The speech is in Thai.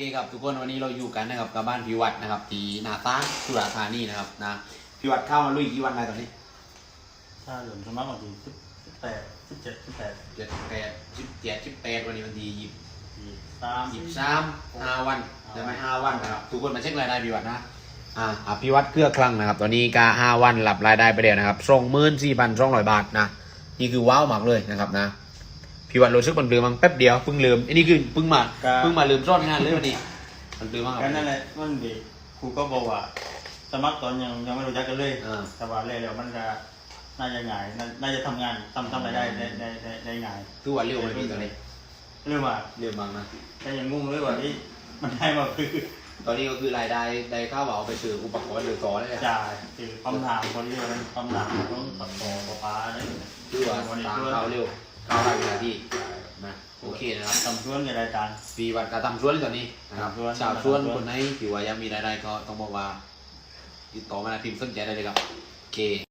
เคครับทุกคนวันนี้เราอยู่กันนะครับกับบ้านพิวัตรนะครับที่นาตางสุราษฎร์ธานีนะครับนะพิวัตรเข้ามาลุยกี่วันแล้วตอนนี้ถ้าเหลือสมัครวันที่สิบสิบแปดสิบเจ็ดสิบแปดเจ็ดแปดสิบเจ็ดสิบแปดวันนี้วันที่ยี่สิบสี่สามยี่สิบสามห้าวันจะไม่ห้าวันนะครับทุกคนมาเช็ครายได้พิวัตรนะอ่าอภิวัตรเกลือคลังนะครับ ตอนนี้กาห้าวันหลับรายได้ไปเดียวนะครับส่งหมื่นสี่พันสองร้อยบาทนะนี่คือว้าวมากเลยนะครับนะ พิวัตรรู้สึกมันลืมมั้งแป๊บเดียวเพิ่งลืมอันนี้คือเพิ่งมาเพิ่งมาลืมซ่อนงานเลยวันนี้มันลืมมากคก็รับนั่นแหละมันเด็กครูก็บอกว่า สมัครตอนยังยังไม่รู้จักกันเลยอ่า แต่ว่าเลยแล้วมันจะน่าจะง่ายน่าน่าจะทำงานทำทำรายได้ได้ได้ได้ได้ง่ายคือว่าเร็วไหมพี่ตอนนี้เรื่องว่าเร็วมากนะ แต่ยังงงเลยว่าที่มันได้มาคือตอนนี้ก็คือรายได้ได้ข้าวเอาไปซื้ออุปกรณ์หรือต่อเลยอะจ่ายคือคำถามคนที่มันคำถามต้องตัดต่อปลาปลาอะไรอย่างเงี้ยคือว่าวันนี้ตามช่วยข้าวเร็ว ข้าวได้เวลาที่นะโอเคนะครับทำช่วยในรายการ ปีวัดกระทำสวนตอนนี้นะครับทำสวนชาวสวนทำสวน คนไหนที่ว่ายังมีรายได้ก็ต้องบอกว่าติดต่อมานะพิมพ์สนใจได้เลยครับโอเค